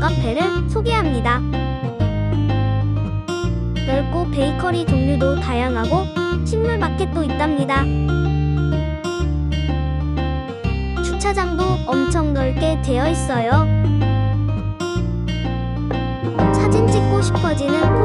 카페를 소개합니다. 넓고 베이커리 종류도 다양하고 식물 마켓도 있답니다. 주차장도 엄청 넓게 되어 있어요. 사진 찍고 싶어지는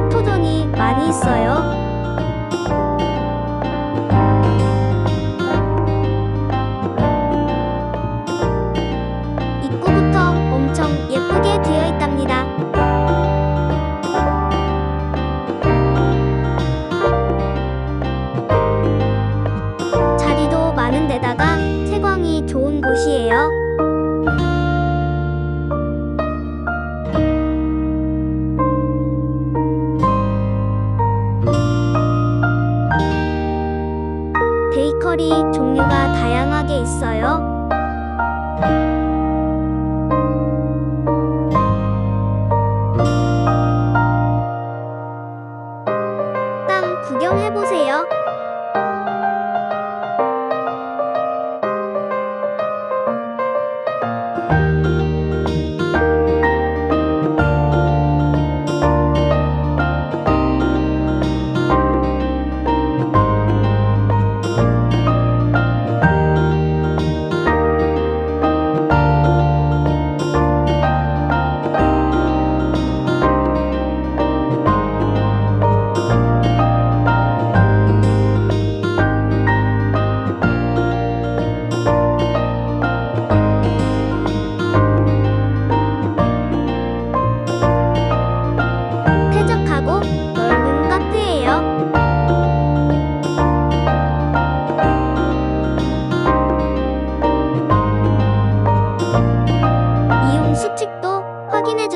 구경해보세요.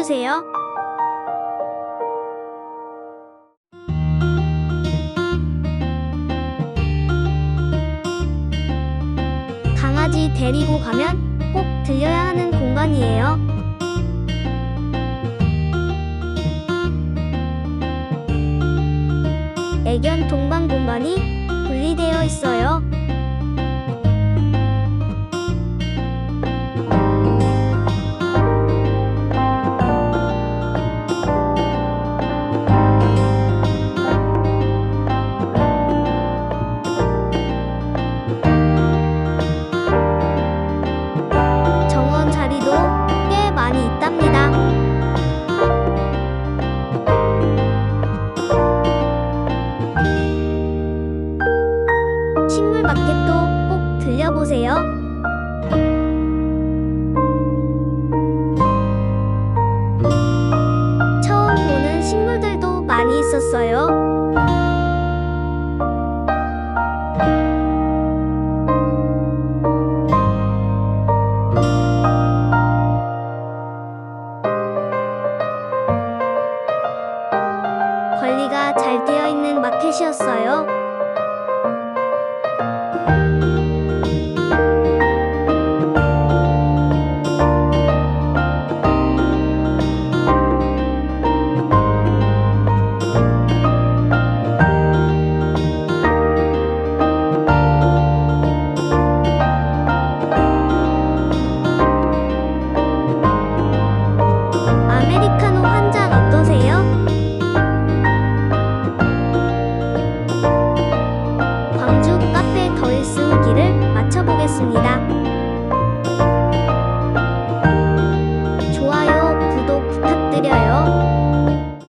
해 주세요. 강아지 데리고 가면 꼭 들려야 하는 공간이에요. 애견 동 식물 마켓도 꼭 들려보세요. 처음 보는 식물들도 많이 있었어요. 관리가 잘 되어 있는 마켓이었어요.